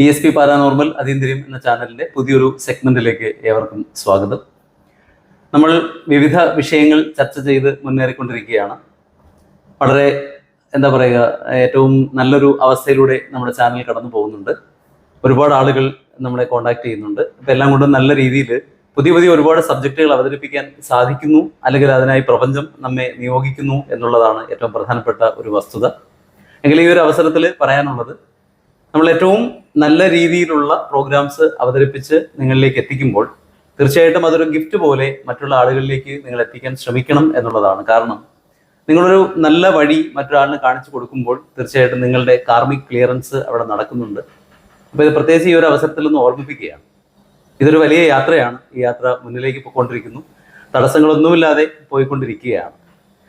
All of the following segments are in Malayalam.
ഇ എസ് പി പാരാനോർമൽ അതീന്ദ്രിയം എന്ന ചാനലിന്റെ പുതിയൊരു സെഗ്മെന്റിലേക്ക് ഏവർക്കും സ്വാഗതം. നമ്മൾ വിവിധ വിഷയങ്ങൾ ചർച്ച ചെയ്ത് മുന്നേറിക്കൊണ്ടിരിക്കുകയാണ്. വളരെ എന്താ പറയുക ഏറ്റവും നല്ലൊരു അവസ്ഥയിലൂടെ നമ്മുടെ ചാനൽ കടന്നു പോകുന്നുണ്ട്. ഒരുപാട് ആളുകൾ നമ്മളെ കോണ്ടാക്ട് ചെയ്യുന്നുണ്ട്. അപ്പം എല്ലാം കൊണ്ടും നല്ല രീതിയിൽ പുതിയ പുതിയ ഒരുപാട് സബ്ജക്റ്റുകൾ അവതരിപ്പിക്കാൻ സാധിക്കുന്നു. അല്ലെങ്കിൽ അതിനായി പ്രപഞ്ചം നമ്മെ നിയോഗിക്കുന്നു എന്നുള്ളതാണ് ഏറ്റവും പ്രധാനപ്പെട്ട ഒരു വസ്തുത. എങ്കിൽ ഈ ഒരു അവസരത്തിൽ പറയാനുള്ളത് നമ്മൾ ഏറ്റവും നല്ല രീതിയിലുള്ള പ്രോഗ്രാംസ് അവതരിപ്പിച്ച് നിങ്ങളിലേക്ക് എത്തിക്കുമ്പോൾ തീർച്ചയായിട്ടും അതൊരു ഗിഫ്റ്റ് പോലെ മറ്റുള്ള ആളുകളിലേക്ക് നിങ്ങൾ എത്തിക്കാൻ ശ്രമിക്കണം എന്നുള്ളതാണ്. കാരണം നിങ്ങളൊരു നല്ല വഴി മറ്റൊരാളിന് കാണിച്ചു കൊടുക്കുമ്പോൾ തീർച്ചയായിട്ടും നിങ്ങളുടെ കാർമിക് ക്ലിയറൻസ് അവിടെ നടക്കുന്നുണ്ട്. അപ്പോൾ ഇത് പ്രത്യേകിച്ച് ഈ ഒരു അവസരത്തിൽ ഒന്ന് ഓർമ്മിപ്പിക്കുകയാണ്. ഇതൊരു വലിയ യാത്രയാണ്. ഈ യാത്ര മുന്നിലേക്ക് പോയിക്കൊണ്ടിരിക്കുന്നു. തടസ്സങ്ങളൊന്നുമില്ലാതെ പോയിക്കൊണ്ടിരിക്കുകയാണ്.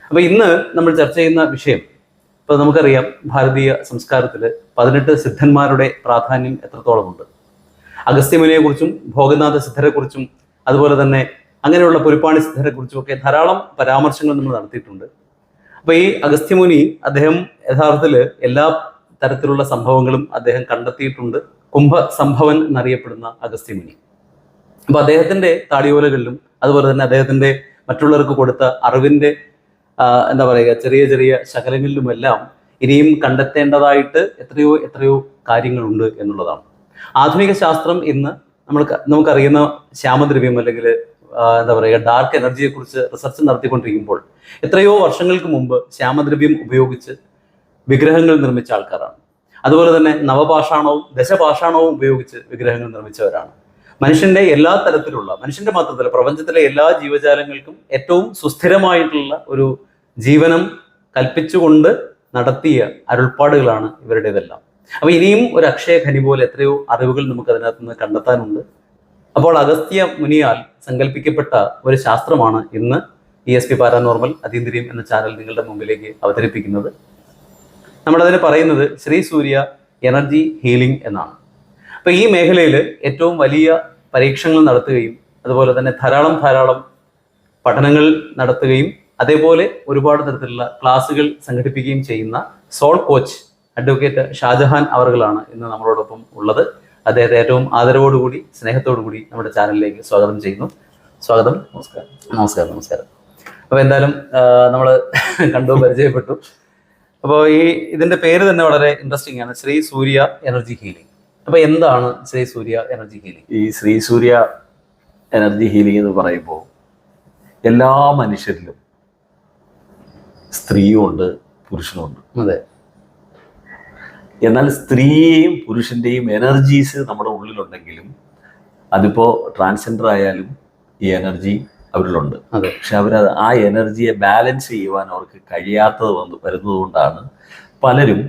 അപ്പോൾ ഇന്ന് നമ്മൾ ചർച്ച ചെയ്യുന്ന വിഷയം ഇപ്പോൾ നമുക്കറിയാം ഭാരതീയ സംസ്കാരത്തിൽ പതിനെട്ട് സിദ്ധന്മാരുടെ പ്രാധാന്യം എത്രത്തോളമുണ്ട്? അഗസ്ത്യമുനിയെക്കുറിച്ചും ഭോഗനാഥ സിദ്ധരെക്കുറിച്ചും അതുപോലെ തന്നെ അങ്ങനെയുള്ള പുരുപ്പാണി സിദ്ധരെക്കുറിച്ചും ഒക്കെ ധാരാളം പരാമർശങ്ങൾ നമ്മൾ നടത്തിയിട്ടുണ്ട്. അപ്പോൾ ഈ അഗസ്ത്യമുനി അദ്ദേഹം യഥാർത്ഥത്തിൽ എല്ലാ തരത്തിലുള്ള സംഭവങ്ങളും അദ്ദേഹം കണ്ടെത്തിയിട്ടുണ്ട്. കുംഭ സംഭവൻ എന്നറിയപ്പെടുന്ന അഗസ്ത്യമുനി. അപ്പൊ അദ്ദേഹത്തിന്റെ താടിയോലകളിലും അതുപോലെ തന്നെ അദ്ദേഹത്തിന്റെ മറ്റുള്ളവർക്ക് കൊടുത്ത അറിവിന്റെ എന്താ പറയുക ചെറിയ ചെറിയ ശകലങ്ങളിലുമെല്ലാം ഇനിയും കണ്ടെത്തേണ്ടതായിട്ട് എത്രയോ എത്രയോ കാര്യങ്ങളുണ്ട് എന്നുള്ളതാണ്. ആധുനിക ശാസ്ത്രം ഇന്ന് നമ്മൾ നമുക്കറിയുന്ന ശ്യാമദ്രവ്യം അല്ലെങ്കിൽ എന്താ പറയുക ഡാർക്ക് എനർജിയെ കുറിച്ച് റിസർച്ച് നടത്തിക്കൊണ്ടിരിക്കുമ്പോൾ എത്രയോ വർഷങ്ങൾക്ക് മുമ്പ് ശ്യാമദ്രവ്യം ഉപയോഗിച്ച് വിഗ്രഹങ്ങൾ നിർമ്മിച്ച ആൾക്കാരാണ്. അതുപോലെ തന്നെ നവപാഷാണവും ദശപാഷാണവും ഉപയോഗിച്ച് വിഗ്രഹങ്ങൾ നിർമ്മിച്ചവരാണ്. മനുഷ്യന്റെ എല്ലാ തരത്തിലുള്ള മനുഷ്യന്റെ മാത്രമല്ല പ്രപഞ്ചത്തിലെ എല്ലാ ജീവജാലങ്ങൾക്കും ഏറ്റവും സുസ്ഥിരമായിട്ടുള്ള ഒരു ജീവനം കൽപ്പിച്ചുകൊണ്ട് നടത്തിയ അരുൾപ്പാടുകളാണ് ഇവരുടേതെല്ലാം. അപ്പൊ ഇനിയും ഒരു അക്ഷയ ഖനി പോലെ എത്രയോ അറിവുകൾ നമുക്ക് അതിനകത്ത് നിന്ന് കണ്ടെത്താനുണ്ട്. അപ്പോൾ അഗസ്ത്യ മുനിയാൽ സങ്കല്പിക്കപ്പെട്ട ഒരു ശാസ്ത്രമാണ് ഇന്ന് ഇ എസ് പി പാരാനോർമൽ അതീന്ദ്രിയം എന്ന ചാനൽ നിങ്ങളുടെ മുമ്പിലേക്ക് അവതരിപ്പിക്കുന്നത്. നമ്മളതിന് പറയുന്നത് ശ്രീ സൂര്യ എനർജി ഹീലിംഗ് എന്നാണ്. അപ്പൊ ഈ മേഖലയിൽ ഏറ്റവും വലിയ പരീക്ഷണങ്ങൾ നടത്തുകയും അതുപോലെ തന്നെ ധാരാളം ധാരാളം പഠനങ്ങൾ നടത്തുകയും അതേപോലെ ഒരുപാട് തരത്തിലുള്ള ക്ലാസുകൾ സംഘടിപ്പിക്കുകയും ചെയ്യുന്ന സോൾ കോച്ച് അഡ്വക്കേറ്റ് ഷാജഹാൻ അവറുകളാണ് ഇന്ന് നമ്മളോടൊപ്പം ഉള്ളത്. അദ്ദേഹത്തെ ഏറ്റവും ആദരവോടുകൂടി സ്നേഹത്തോടുകൂടി നമ്മുടെ ചാനലിലേക്ക് സ്വാഗതം ചെയ്യുന്നു. സ്വാഗതം നമസ്കാരം. നമസ്കാരം നമസ്കാരം. അപ്പോൾ എന്തായാലും നമ്മൾ കണ്ടു പരിചയപ്പെട്ടു. അപ്പോൾ ഈ ഇതിന്റെ പേര് തന്നെ വളരെ ഇൻട്രസ്റ്റിംഗ് ആണ്. Shri Surya energy healing. അപ്പോൾ എന്താണ് ശ്രീ സൂര്യ എനർജി ഹീലിംഗ്? ഈ ശ്രീ സൂര്യ എനർജി ഹീലിംഗ് എന്ന് പറയുമ്പോൾ എല്ലാ മനുഷ്യരിലും സ്ത്രീയുമുണ്ട് പുരുഷനുമുണ്ട്. അതെ. എന്നാൽ സ്ത്രീയെയും പുരുഷന്റെയും എനർജീസ് നമ്മുടെ ഉള്ളിലുണ്ടെങ്കിലും അതിപ്പോൾ ട്രാൻസ്ജെൻഡർ ആയാലും ഈ എനർജി അവരിലുണ്ട്. അതെ. പക്ഷെ അവർ ആ എനർജിയെ ബാലൻസ് ചെയ്യുവാൻ അവർക്ക് കഴിയാത്തത് വന്ന് വരുന്നതുകൊണ്ടാണ് പലരും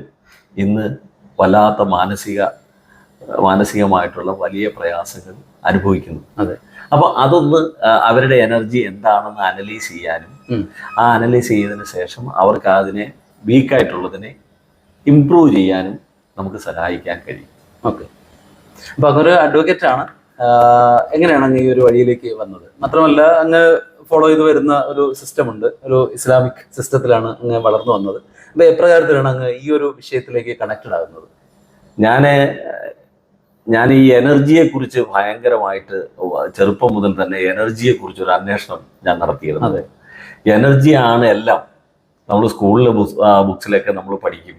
ഇന്ന് വല്ലാത്ത മാനസിക മാനസികമായിട്ടുള്ള വലിയ പ്രയാസങ്ങൾ അനുഭവിക്കുന്നു. അതെ. അപ്പൊ അതൊന്ന് അവരുടെ എനർജി എന്താണെന്ന് അനലൈസ് ചെയ്യാനും ആ അനലൈസ് ചെയ്തതിന് ശേഷം അവർക്ക് അതിനെ വീക്കായിട്ടുള്ളതിനെ ഇംപ്രൂവ് ചെയ്യാനും നമുക്ക് സഹായിക്കാൻ കഴിയും. ഓക്കെ. അപ്പൊ അങ്ങൊരു അഡ്വക്കേറ്റ് ആണ്. എങ്ങനെയാണ് അങ്ങ് ഈ ഒരു വഴിയിലേക്ക് വന്നത്? മാത്രമല്ല അങ്ങ് ഫോളോ ചെയ്ത് വരുന്ന ഒരു സിസ്റ്റം ഉണ്ട്. ഒരു ഇസ്ലാമിക് സിസ്റ്റത്തിലാണ് അങ്ങ് വളർന്നു വന്നത്. അപ്പൊ എപ്രകാരത്തിലാണ് അങ്ങ് ഈ ഒരു വിഷയത്തിലേക്ക് കണക്റ്റഡ് ആകുന്നത്? ഞാൻ ഞാൻ ഈ എനർജിയെ കുറിച്ച് ഭയങ്കരമായിട്ട് ചെറുപ്പം മുതൽ തന്നെ എനർജിയെ കുറിച്ച് ഒരു അന്വേഷണം ഞാൻ നടത്തിയിരുന്നു. അതെ. എനർജിയാണ് എല്ലാം. നമ്മൾ സ്കൂളിലെ ബുക്സിലൊക്കെ നമ്മൾ പഠിക്കും.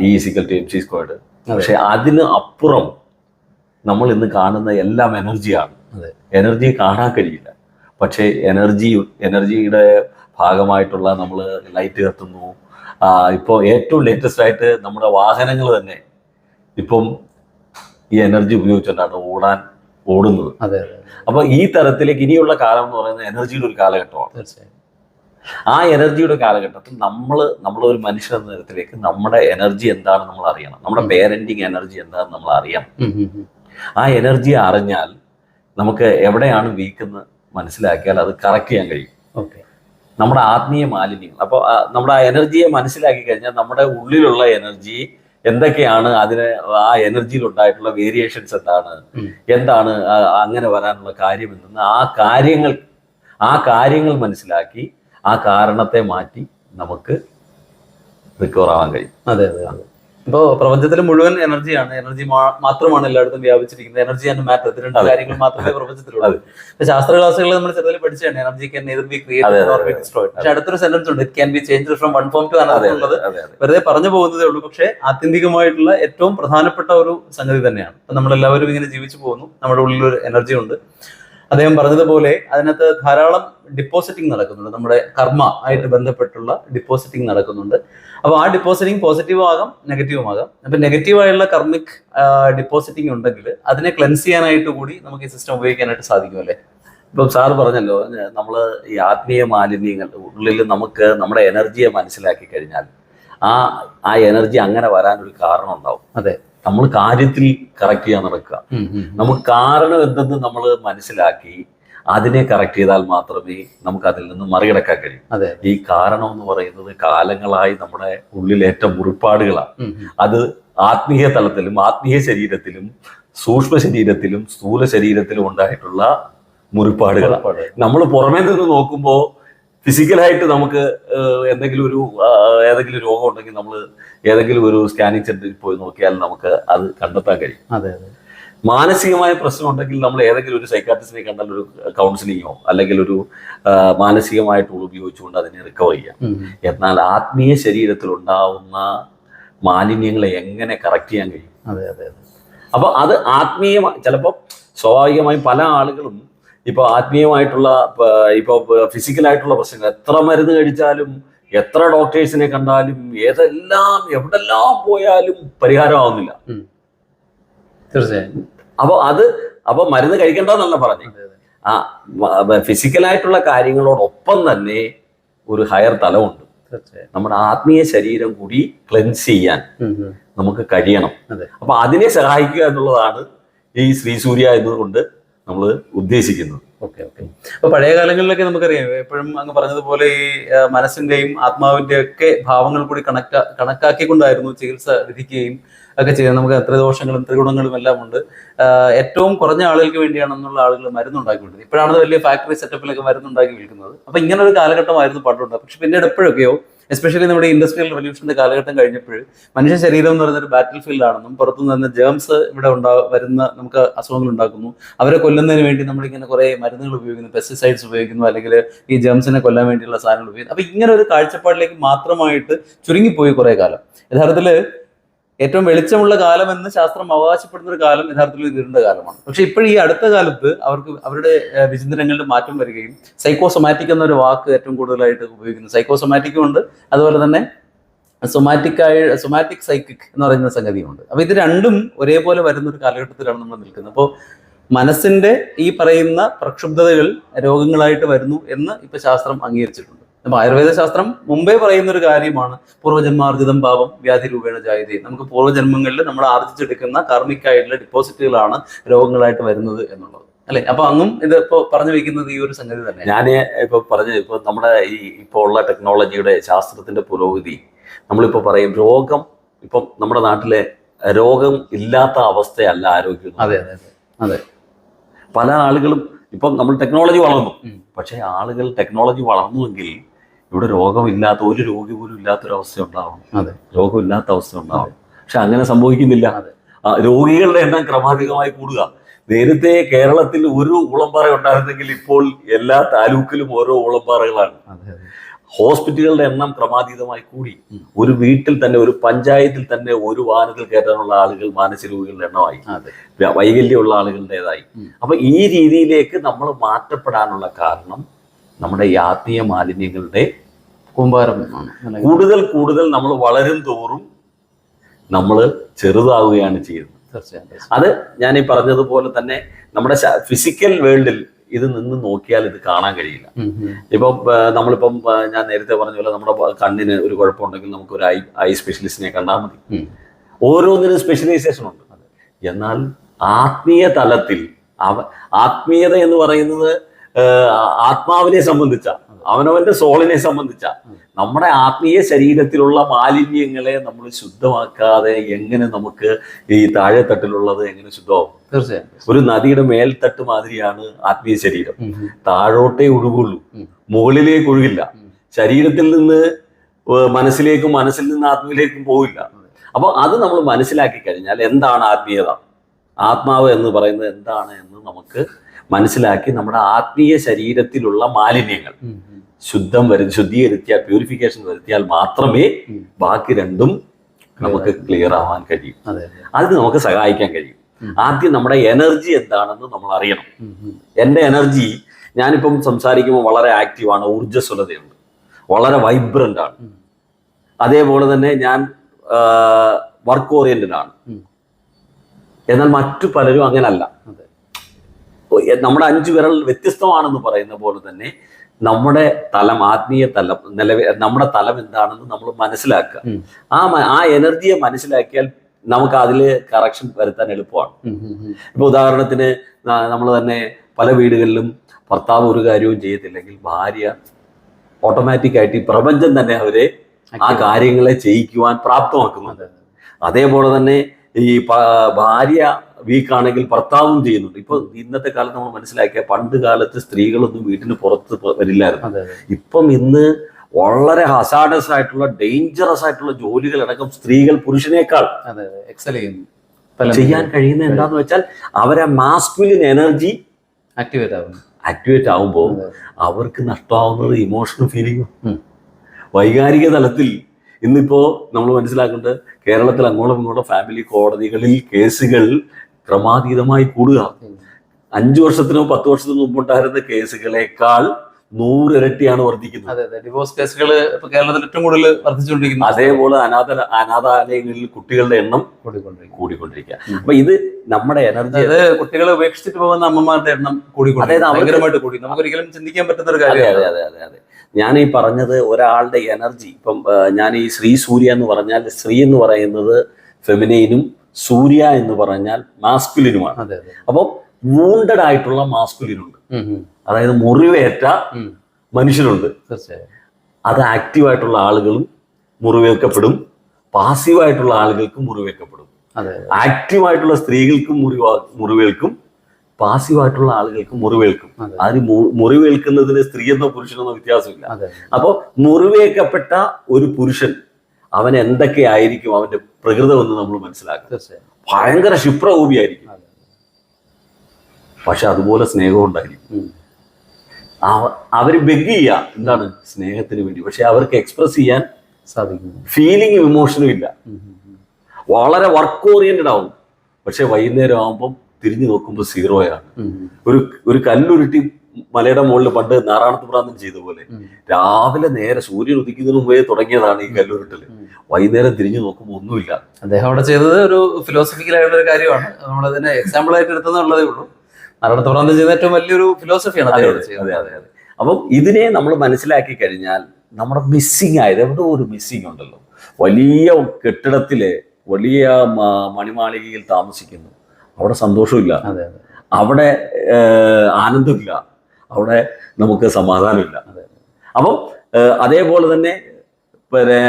ഈ equal to M C squared പക്ഷെ അതിന് അപ്പുറം നമ്മൾ ഇന്ന് കാണുന്ന എല്ലാം എനർജിയാണ്. അതെ. എനർജി കാണാൻ കഴിയില്ല. പക്ഷേ എനർജി എനർജിയുടെ ഭാഗമായിട്ടുള്ള നമ്മൾ ലൈറ്റ് കത്തുന്നു. ഇപ്പോൾ ഏറ്റവും ലേറ്റസ്റ്റ് ആയിട്ട് നമ്മുടെ വാഹനങ്ങൾ തന്നെ. ഇപ്പം ഈ എനർജി ഉപയോഗിച്ചുകൊണ്ടാണ് ഓടാൻ ഓടുന്നത്. അതെ അപ്പൊ ഈ തരത്തിലേക്ക് ഇനിയുള്ള കാലം എന്ന് പറയുന്നത് എനർജിയുടെ ഒരു കാലഘട്ടമാണ്. തീർച്ചയായും. ആ എനർജിയുടെ കാലഘട്ടത്തിൽ നമ്മൾ നമ്മളൊരു മനുഷ്യൻ എന്ന തരത്തിലേക്ക് നമ്മുടെ എനർജി എന്താണെന്ന് നമ്മൾ അറിയണം. നമ്മുടെ പേരന്റിങ് എനർജി എന്താണെന്ന് നമ്മൾ അറിയണം. ആ എനർജി അറിഞ്ഞാൽ നമുക്ക് എവിടെയാണ് വീക്കെന്ന് മനസ്സിലാക്കിയാൽ അത് കറക്റ്റ് ചെയ്യാൻ കഴിയും. നമ്മുടെ ആത്മീയ മാലിന്യങ്ങൾ. അപ്പോൾ നമ്മുടെ ആ എനർജിയെ മനസ്സിലാക്കി കഴിഞ്ഞാൽ നമ്മുടെ ഉള്ളിലുള്ള എനർജി എന്തൊക്കെയാണ് അതിന് ആ എനർജിയിൽ ഉണ്ടായിട്ടുള്ള വേരിയേഷൻസ് എന്താണ്? എന്താണ് അങ്ങനെ വരാനുള്ള കാര്യം എന്തെന്ന് ആ കാര്യങ്ങൾ ആ കാര്യങ്ങൾ മനസ്സിലാക്കി ആ കാരണത്തെ മാറ്റി നമുക്ക് റിക്കവർ ആവാൻ കഴിയും. അതെ അതെ. അതെ ഇപ്പോ പ്രപഞ്ചത്തിൽ മുഴുവൻ എനർജിയാണ് എനർജി മാത്രമാണ് എല്ലായിടത്തും വ്യാപിച്ചിരിക്കുന്നത്. എനർജി ആൻഡ് മാറ്റർ രണ്ട്. കാര്യങ്ങൾ മാത്രമേ പ്രപഞ്ചത്തിലുള്ളൂ. ഇപ്പൊ ശാസ്ത്ര ക്ലാസ്സുകൾ നമ്മൾ ചെറുതിൽ പഠിച്ചാണ് energy can neither be created or be destroyed പക്ഷെ അടുത്തൊരു സെന്റൻസ് ഉണ്ട്. It can be change from one form to another എന്നുള്ളത് വെറുതെ പറഞ്ഞു പോകുന്നതേ ഉള്ളൂ. പക്ഷേ ആത്യന്തികമായിട്ടുള്ള ഏറ്റവും പ്രധാനപ്പെട്ട ഒരു സംഗതി തന്നെയാണ്. നമ്മൾ നമ്മളെല്ലാവരും ഇങ്ങനെ ജീവിച്ചു പോകുന്നു. നമ്മുടെ ഉള്ളിൽ ഒരു എനർജി ഉണ്ട്. അദ്ദേഹം പറഞ്ഞതുപോലെ അതിനകത്ത് ധാരാളം ഡിപ്പോസിറ്റിംഗ് നടക്കുന്നുണ്ട്. നമ്മുടെ കർമ്മ ആയിട്ട് ബന്ധപ്പെട്ടുള്ള ഡിപ്പോസിറ്റിംഗ് നടക്കുന്നുണ്ട്. അപ്പോൾ ആ ഡിപ്പോസിറ്റിംഗ് പോസിറ്റീവ് ആകാം നെഗറ്റീവും ആകാം. അപ്പൊ നെഗറ്റീവായുള്ള കർമ്മിക് ഡിപ്പോസിറ്റിംഗ് ഉണ്ടെങ്കിൽ അതിനെ ക്ലെൻസ് ചെയ്യാനായിട്ട് കൂടി നമുക്ക് ഈ സിസ്റ്റം ഉപയോഗിക്കാനായിട്ട് സാധിക്കും അല്ലേ? ഇപ്പം സാർ പറഞ്ഞല്ലോ നമ്മൾ ഈ ആത്മീയ മാലിന്യങ്ങൾ ഉള്ളിൽ നമുക്ക് നമ്മുടെ എനർജിയെ മനസ്സിലാക്കി കഴിഞ്ഞാൽ ആ ആ എനർജി അങ്ങനെ വരാനൊരു കാരണം ഉണ്ടാവും. അതെ. നമ്മൾ കാര്യത്തിൽ കറക്റ്റ് ചെയ്യാൻ നടക്കുക. നമുക്ക് കാരണം എന്തെന്ന് നമ്മൾ മനസ്സിലാക്കി അതിനെ കറക്റ്റ് ചെയ്താൽ മാത്രമേ നമുക്ക് അതിൽ നിന്ന് മറികടക്കാൻ കഴിയൂ. ഈ കാരണം എന്ന് പറയുന്നത് കാലങ്ങളായി നമ്മുടെ ഉള്ളിലേറ്റ മുറിപ്പാടുകളാണ്. അത് ആത്മീയ തലത്തിലും ആത്മീയ ശരീരത്തിലും സൂക്ഷ്മ ശരീരത്തിലും സ്ഥൂല ശരീരത്തിലും ഉണ്ടായിട്ടുള്ള മുറിപ്പാടുകളാണ്. നമ്മൾ പുറമേ നിന്ന് നോക്കുമ്പോൾ ഫിസിക്കലായിട്ട് നമുക്ക് എന്തെങ്കിലും ഒരു ഏതെങ്കിലും രോഗം ഉണ്ടെങ്കിൽ നമ്മൾ ഏതെങ്കിലും ഒരു സ്കാനിങ് സെന്ററിൽ പോയി നോക്കിയാൽ നമുക്ക് അത് കണ്ടെത്താൻ കഴിയും. അതെ അതെ. മാനസികമായ പ്രശ്നം ഉണ്ടെങ്കിൽ നമ്മൾ ഏതെങ്കിലും ഒരു സൈക്കാട്രിസ്റ്റിനെ കണ്ടാൽ ഒരു കൗൺസിലിങ്ങോ അല്ലെങ്കിൽ ഒരു മാനസികമായ ടൂൾ ഉപയോഗിച്ചുകൊണ്ട് അതിനെ റിക്കവർ ചെയ്യാം എന്നാൽ ആത്മീയ ശരീരത്തിൽ ഉണ്ടാവുന്ന മാലിന്യങ്ങളെ എങ്ങനെ കറക്റ്റ് ചെയ്യാൻ കഴിയും? അതെ അതെ അതെ. അപ്പൊ അത് ആത്മീയമായി ചിലപ്പോൾ സ്വാഭാവികമായും പല ആളുകളും ഇപ്പൊ ആത്മീയമായിട്ടുള്ള ഇപ്പോൾ ഇപ്പൊ ഫിസിക്കലായിട്ടുള്ള പ്രശ്നങ്ങൾ. എത്ര മരുന്ന് കഴിച്ചാലും എത്ര ഡോക്ടേഴ്സിനെ കണ്ടാലും ഏതെല്ലാം എവിടെല്ലാം പോയാലും പരിഹാരമാവുന്നില്ല. തീർച്ചയായും. അപ്പൊ അത് അപ്പൊ മരുന്ന് കഴിക്കേണ്ടെന്നല്ല പറഞ്ഞു. ആ ഫിസിക്കലായിട്ടുള്ള കാര്യങ്ങളോടൊപ്പം തന്നെ ഒരു ഹയർ തലമുണ്ട് നമ്മുടെ ആത്മീയ ശരീരം കൂടി ക്ലെൻസ് ചെയ്യാൻ. നമുക്ക് കഴിയണം. അപ്പൊ അതിനെ സഹായിക്കുക എന്നുള്ളതാണ് ഈ ശ്രീസൂര്യ എന്നതുകൊണ്ട് നമ്മൾ ഉദ്ദേശിക്കുന്നത്. Okay okay. അപ്പൊ പഴയ കാലങ്ങളിലൊക്കെ നമുക്കറിയാം എപ്പോഴും അങ്ങ് പറഞ്ഞതുപോലെ ഈ മനസ്സിന്റെയും ആത്മാവിന്റെയും ഒക്കെ ഭാവങ്ങൾ കൂടി കണക്ക കണക്കാക്കിക്കൊണ്ടായിരുന്നു ചികിത്സ വിധിക്കുകയും ഒക്കെ ചെയ്യുന്നത് നമുക്ക് എത്ര ദോഷങ്ങളും ത്രിഗുണങ്ങളും എല്ലാം ഉണ്ട്. ഏറ്റവും കുറഞ്ഞ ആളുകൾക്ക് വേണ്ടിയാണെന്നുള്ള ആളുകൾ മരുന്നുണ്ടാക്കിക്കൊണ്ടത് ഇപ്പോഴാണ് വലിയ ഫാക്ടറി സെറ്റപ്പിലൊക്കെ മരുന്നുണ്ടാക്കി വിൽക്കുന്നത്. അപ്പൊ ഇങ്ങനെ ഒരു കാലഘട്ടമായിരുന്നു പണ്ടുണ്ട് പക്ഷെ പിന്നീട് എപ്പോഴൊക്കെയോ എസ്പെഷ്യലി നമ്മുടെ ഇൻഡസ്ട്രിയൽ റെവല്യൂഷന്റെ കാലഘട്ടം കഴിഞ്ഞപ്പോൾ മനുഷ്യ ശരീരം എന്ന് പറയുന്ന ഒരു ബാറ്റിൽ ഫീൽഡ് ആണെന്നും പുറത്തു നിന്ന് ജേംസ് ഇവിടെ ഉണ്ടാ വരുന്ന നമുക്ക് അസുഖങ്ങൾ ഉണ്ടാക്കുന്നു. അവരെ കൊല്ലുന്നതിന് വേണ്ടി നമ്മളിങ്ങനെ കുറെ മരുന്നുകൾ ഉപയോഗിക്കുന്നു പെസ്റ്റിസൈഡ്സ് ഉപയോഗിക്കുന്നു അല്ലെങ്കിൽ ഈ ജേംസിനെ കൊല്ലാൻ വേണ്ടിയുള്ള സാധനങ്ങൾ ഉപയോഗിക്കുന്നു. അപ്പൊ ഇങ്ങനെ ഒരു കാഴ്ചപ്പാടിലേക്ക് മാത്രമായിട്ട് ചുരുങ്ങിപ്പോയി കുറെ കാലം. യഥാർത്ഥത്തിൽ ഏറ്റവും വെളിച്ചമുള്ള കാലം എന്ന് ശാസ്ത്രം അവകാശപ്പെടുന്ന ഒരു കാലം യഥാർത്ഥത്തിൽ ഇരുണ്ട കാലമാണ്. പക്ഷെ ഇപ്പോഴും ഈ അടുത്ത കാലത്ത് അവർക്ക് അവരുടെ വിചിന്തനങ്ങളിൽ മാറ്റം വരികയും സൈക്കോസൊമാറ്റിക് എന്നൊരു വാക്ക് ഏറ്റവും കൂടുതലായിട്ട് ഉപയോഗിക്കുന്നു. സൈക്കോസൊമാറ്റിക്കും ഉണ്ട്. അതുപോലെ തന്നെ സൊമാറ്റിക് ആയി സൊമാറ്റിക് സൈക്കിക് എന്ന് പറയുന്ന സംഗതിയുണ്ട് അപ്പൊ ഇത് രണ്ടും ഒരേപോലെ വരുന്ന ഒരു കാലഘട്ടത്തിലാണ് നമ്മൾ നിൽക്കുന്നത്. അപ്പോൾ മനസ്സിന്റെ ഈ പറയുന്ന പ്രക്ഷുബ്ധതകൾ രോഗങ്ങളായിട്ട് വരുന്നു എന്ന് ഇപ്പൊ ശാസ്ത്രം അംഗീകരിച്ചിട്ടുണ്ട്. അപ്പൊ ആയുർവേദ ശാസ്ത്രം മുമ്പേ പറയുന്ന ഒരു കാര്യമാണ് പൂർവജന്മാർജിതം പാപം വ്യാധി രൂപേണ ജാതി നമുക്ക് പൂർവജന്മങ്ങളിൽ നമ്മൾ ആർജിച്ചെടുക്കുന്ന കാർമിക്കായിട്ടുള്ള ഡിപ്പോസിറ്റുകളാണ് രോഗങ്ങളായിട്ട് വരുന്നത് എന്നുള്ളത്. അല്ലെ? അപ്പൊ അങ്ങും ഇത് ഇപ്പൊ പറഞ്ഞു വെക്കുന്നത് ഈ ഒരു സംഗതി തന്നെ. ഞാൻ ഇപ്പൊ പറഞ്ഞു ഇപ്പൊ നമ്മുടെ ഈ ഇപ്പൊ ഉള്ള ടെക്നോളജിയുടെ ശാസ്ത്രത്തിന്റെ പുരോഗതി. നമ്മളിപ്പോ പറയും രോഗം ഇപ്പം നമ്മുടെ നാട്ടിലെ രോഗം ഇല്ലാത്ത അവസ്ഥയല്ല ആരോഗ്യം അതെ അതെ അതെ. പല ആളുകളും ഇപ്പം നമ്മൾ ടെക്നോളജി വളർന്നു. പക്ഷേ ആളുകൾ ടെക്നോളജി വളർന്നുവെങ്കിൽ ഇവിടെ രോഗമില്ലാത്ത ഒരു രോഗി പോലും ഇല്ലാത്തൊരവസ്ഥ ഉണ്ടാവണം. അതെ. രോഗമില്ലാത്ത അവസ്ഥ ഉണ്ടാവണം. പക്ഷെ അങ്ങനെ സംഭവിക്കുന്നില്ല. അതെ. രോഗികളുടെ എണ്ണം ക്രമാധികമായി കൂടുക. നേരത്തെ കേരളത്തിൽ ഒരു ഉളമ്പാറ ഉണ്ടായിരുന്നെങ്കിൽ ഇപ്പോൾ എല്ലാ താലൂക്കിലും ഓരോ ഉളമ്പാറകളാണ് ഹോസ്പിറ്റലുകളുടെ എണ്ണം ക്രമാതീതമായി കൂടി. ഒരു വീട്ടിൽ തന്നെ ഒരു പഞ്ചായത്തിൽ തന്നെ ഒരു വാഹനത്തിൽ കയറ്റാനുള്ള ആളുകൾ മാനസിക രോഗികളുടെ എണ്ണമായി. വൈകല്യമുള്ള ആളുകളുടേതായി. അപ്പൊ ഈ രീതിയിലേക്ക് നമ്മൾ മാറ്റപ്പെടാനുള്ള കാരണം നമ്മുടെ ഈ ആത്മീയ മാലിന്യങ്ങളുടെ കൂമ്പാരം ആണ് കൂടുതൽ കൂടുതൽ നമ്മൾ വളരും തോറും നമ്മൾ ചെറുതാവുകയാണ് ചെയ്യുന്നത്. തീർച്ചയായും തീർച്ചയായും. അത് ഞാൻ ഈ പറഞ്ഞതുപോലെ തന്നെ നമ്മുടെ ഫിസിക്കൽ വേൾഡിൽ ഇത് നിന്ന് നോക്കിയാൽ ഇത് കാണാൻ കഴിയില്ല. ഇപ്പം നമ്മളിപ്പം ഞാൻ നേരത്തെ പറഞ്ഞ പോലെ നമ്മുടെ കണ്ണിന് ഒരു കുഴപ്പമുണ്ടെങ്കിൽ നമുക്ക് ഒരു ഐ ഐ സ്പെഷ്യലിസ്റ്റിനെ കണ്ടാൽ മതി. ഓരോന്നിനും സ്പെഷ്യലൈസേഷൻ ഉണ്ട്. എന്നാൽ ആത്മീയ തലത്തിൽ ആത്മീയത എന്ന് പറയുന്നത് ആത്മാവിനെ സംബന്ധിച്ച അവനവന്റെ സോളിനെ സംബന്ധിച്ച നമ്മുടെ ആത്മീയ ശരീരത്തിലുള്ള മാലിന്യങ്ങളെ നമ്മൾ ശുദ്ധമാക്കാതെ എങ്ങനെ നമുക്ക് ഈ താഴെത്തട്ടിലുള്ളത് എങ്ങനെ ശുദ്ധമാവും? തീർച്ചയായും. ഒരു നദിയുടെ മേൽത്തട്ട് മാതിരിയാണ് ആത്മീയ ശരീരം. താഴോട്ടേ ഒഴുകുള്ളൂ. മുകളിലേക്ക് ഒഴുകില്ല. ശരീരത്തിൽ നിന്ന് മനസ്സിലേക്കും മനസ്സിൽ നിന്ന് ആത്മീയത്തിലേക്കും പോവില്ല. അപ്പോൾ അത് നമ്മൾ മനസ്സിലാക്കി കഴിഞ്ഞാൽ എന്താണ് ആത്മീയത? ആത്മാവ് എന്ന് പറയുന്നത് എന്താണ് എന്ന് നമുക്ക് മനസ്സിലാക്കി നമ്മുടെ ആത്മീയ ശരീരത്തിലുള്ള മാലിന്യങ്ങൾ. ശുദ്ധം വരു ശുദ്ധീകരിച്ചാൽ പ്യൂരിഫിക്കേഷൻ വരുത്തിയാൽ മാത്രമേ ബാക്കി രണ്ടും നമുക്ക് ക്ലിയർ ആവാൻ കഴിയും. അതെ അതെ. അതിന് നമുക്ക് സഹായിക്കാൻ കഴിയും. ആദ്യം നമ്മുടെ എനർജി എന്താണെന്ന് നമ്മൾ അറിയണം. എന്റെ എനർജി ഞാനിപ്പം സംസാരിക്കുമ്പോൾ വളരെ ആക്റ്റീവാണ് ഊർജസ്വലതയുണ്ട്. വളരെ വൈബ്രന്റ് ആണ്. അതേപോലെ തന്നെ ഞാൻ വർക്ക് ഓറിയന്റഡ് ആണ്. എന്നാൽ മറ്റു പലരും അങ്ങനല്ല. നമ്മുടെ അഞ്ചു വിരൽ വ്യത്യസ്തമാണെന്ന് പറയുന്ന പോലെ തന്നെ നമ്മുടെ തലം ആത്മീയ തലം നിലവിൽ നമ്മുടെ തലം എന്താണെന്ന് നമ്മൾ മനസ്സിലാക്കുക. ആ ആ എനർജിയെ മനസ്സിലാക്കിയാൽ നമുക്ക് അതിൽ കറക്ഷൻ വരുത്താൻ എളുപ്പമാണ്. ഇപ്പൊ ഉദാഹരണത്തിന് നമ്മൾ തന്നെ പല വീടുകളിലും ഭർത്താവ് ഒരു കാര്യവും ചെയ്യത്തില്ലെങ്കിൽ ഭാര്യ ഓട്ടോമാറ്റിക് ആയിട്ട് ഈ പ്രപഞ്ചം തന്നെ അവരെ ആ കാര്യങ്ങളെ ചെയ്യിക്കുവാൻ പ്രാപ്തമാക്കുന്നു. അതെ, അതെ. അതേപോലെ തന്നെ ഈ ഭാര്യ വീക്കാണെങ്കിൽ ഭർത്താവും ചെയ്യുന്നുണ്ട്. ഇപ്പൊ ഇന്നത്തെ കാലത്ത് നമ്മൾ മനസ്സിലാക്കിയ പണ്ട് കാലത്ത് സ്ത്രീകളൊന്നും വീട്ടിന് പുറത്ത് വരില്ലായിരുന്നു. ഇപ്പം ഇന്ന് വളരെ ഹസാഡസ് ആയിട്ടുള്ള ഡേഞ്ചറസ് ആയിട്ടുള്ള ജോലികൾ ജോലികളടക്കം സ്ത്രീകൾ പുരുഷനേക്കാൾ excel ചെയ്യുന്നു. ചെയ്യാൻ കഴിയുന്ന എന്താന്ന് വെച്ചാൽ അവരെ മാസ്കുലിൻ എനർജി ആക്ടിവേറ്റ് ആവുന്നു. ആക്ടിവേറ്റ് ആവുമ്പോൾ അവർക്ക് നഷ്ടമാവുന്നത് ഇമോഷണൽ ഫീലിംഗ് വൈകാരിക തലത്തിൽ ഇന്നിപ്പോ നമ്മൾ മനസ്സിലാക്കേണ്ടത് കേരളത്തിൽ അങ്ങോളം ഇങ്ങോട്ടും ഫാമിലി കോടതികളിൽ കേസുകൾ ക്രമാതീതമായി കൂടുക. അഞ്ചു വർഷത്തിനോ പത്ത് വർഷത്തിനോ മുമ്പുണ്ടായിരുന്ന കേസുകളെക്കാൾ നൂറിരട്ടിയാണ് വർദ്ധിക്കുന്നത്. ഡിവോഴ്സ് കേസുകൾ കേരളത്തിൽ ഏറ്റവും കൂടുതൽ വർദ്ധിച്ചുകൊണ്ടിരിക്കുന്നു അതേപോലെ അനാഥ അനാഥാലയങ്ങളിൽ കുട്ടികളുടെ എണ്ണം കൂടിക്കൊണ്ടിരിക്കും കൂടിക്കൊണ്ടിരിക്കുക. അപ്പൊ ഇത് നമ്മുടെ എനർജി അത് കുട്ടികളെ ഉപേക്ഷിച്ചിട്ട് പോകുന്ന അമ്മമാരുടെ എണ്ണം കൂടിക്കൊണ്ടിരിക്കും കൂടി. നമുക്ക് ഒരിക്കലും ചിന്തിക്കാൻ പറ്റുന്ന ഒരു കാര്യം അതെ കാര്യമാണ് അതെ അതെ അതെ ഞാൻ ഈ പറഞ്ഞത് ഒരാളുടെ എനർജി ഇപ്പം ഞാൻ ഈ ശ്രീ സൂര്യ എന്ന് പറഞ്ഞാൽ ശ്രീ എന്ന് പറയുന്നത് ഫെമിനൈനും സൂര്യ എന്ന് പറഞ്ഞാൽ മാസ്കുലിനുമാണ് അപ്പോൾ വൂണ്ടഡ് ആയിട്ടുള്ള മാസ്കുലിനുണ്ട് അതായത് മുറിവേറ്റ. മനുഷ്യനുണ്ട് അത് ആക്റ്റീവായിട്ടുള്ള ആളുകളും മുറിവേൽക്കപ്പെടും. പാസീവായിട്ടുള്ള ആളുകൾക്കും മുറിവേൽക്കപ്പെടും. ആക്റ്റീവായിട്ടുള്ള സ്ത്രീകൾക്കും മുറിവാ മുറിവേൽക്കും. പാസീവായിട്ടുള്ള ആളുകൾക്കും മുറിവേൽക്കും. അതെ. അതിന് മുറിവേൽക്കുന്നതിന് സ്ത്രീയെന്നോ പുരുഷനെന്നോ വ്യത്യാസമില്ല. അപ്പോൾ മുറിവേൽക്കപ്പെട്ട ഒരു പുരുഷൻ അവൻ എന്തൊക്കെയായിരിക്കും അവന്റെ പ്രകൃതമെന്ന് നമ്മൾ മനസ്സിലാക്കുക ഭയങ്കര ക്ഷിപ്രകോപിയായിരിക്കും. പക്ഷെ അതുപോലെ സ്നേഹം ഉണ്ടായിരിക്കും. അവർ അവർ ബെഗ് ചെയ്യുക എന്താണ്? സ്നേഹത്തിന് വേണ്ടി. പക്ഷെ അവർക്ക് എക്സ്പ്രസ് ചെയ്യാൻ സാധിക്കും ഫീലിംഗും ഇമോഷനും ഇല്ല. വളരെ വർക്ക് ഓറിയന്റഡ് ആവും. പക്ഷെ വൈകുന്നേരം ആവുമ്പം തിരിഞ്ഞു നോക്കുമ്പോൾ സീറോയാണ്. ഒരു ഒരു കല്ലുരുട്ടി മലയുടെ മുകളിൽ പണ്ട് നാരായണത്ത് പ്രാന്തൻ ചെയ്ത പോലെ. രാവിലെ നേരെ സൂര്യൻ ഉദിക്കുന്നതിന് മുമ്പേ തുടങ്ങിയതാണ് ഈ കല്ലുരുട്ടൽ. വൈകുന്നേരം തിരിഞ്ഞു നോക്കുമ്പോൾ ഒന്നുമില്ല. അദ്ദേഹം അവിടെ ചെയ്തത് ഒരു ഫിലോസഫിക്കൽ ആയിട്ടുള്ള ഒരു കാര്യമാണ്. നമ്മളതിനെ എക്സാമ്പിൾ ആയിട്ട് എടുത്തതെന്നുള്ളതേ ഉള്ളൂ. നാരായണത്തുപ്രാന്തൻ ചെയ്ത ഏറ്റവും വലിയൊരു ഫിലോസഫിയാണ് അതെ അതെ അതെ അതെ അപ്പം ഇതിനെ നമ്മൾ മനസ്സിലാക്കി കഴിഞ്ഞാൽ നമ്മുടെ മിസ്സിങ് ആയത് എവിടെ ഒരു മിസ്സിങ് ഉണ്ടല്ലോ. വലിയ കെട്ടിടത്തിലെ വലിയ മണിമാളികയിൽ താമസിക്കുന്നു. അവിടെ സന്തോഷമില്ല. അതെ അതെ. അവിടെ ആനന്ദമില്ല. അവിടെ നമുക്ക് സമാധാനമില്ല. അപ്പം അതേപോലെ തന്നെ പിന്നെ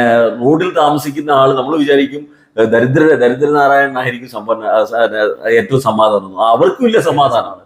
റോഡിൽ താമസിക്കുന്ന ആൾ നമ്മൾ വിചാരിക്കും ദരിദ്ര ദരിദ്രനാരായണനായിരിക്കും സമ്പന്ന ഏറ്റവും സമാധാനം. അവർക്കും ഇല്ല സമാധാനം.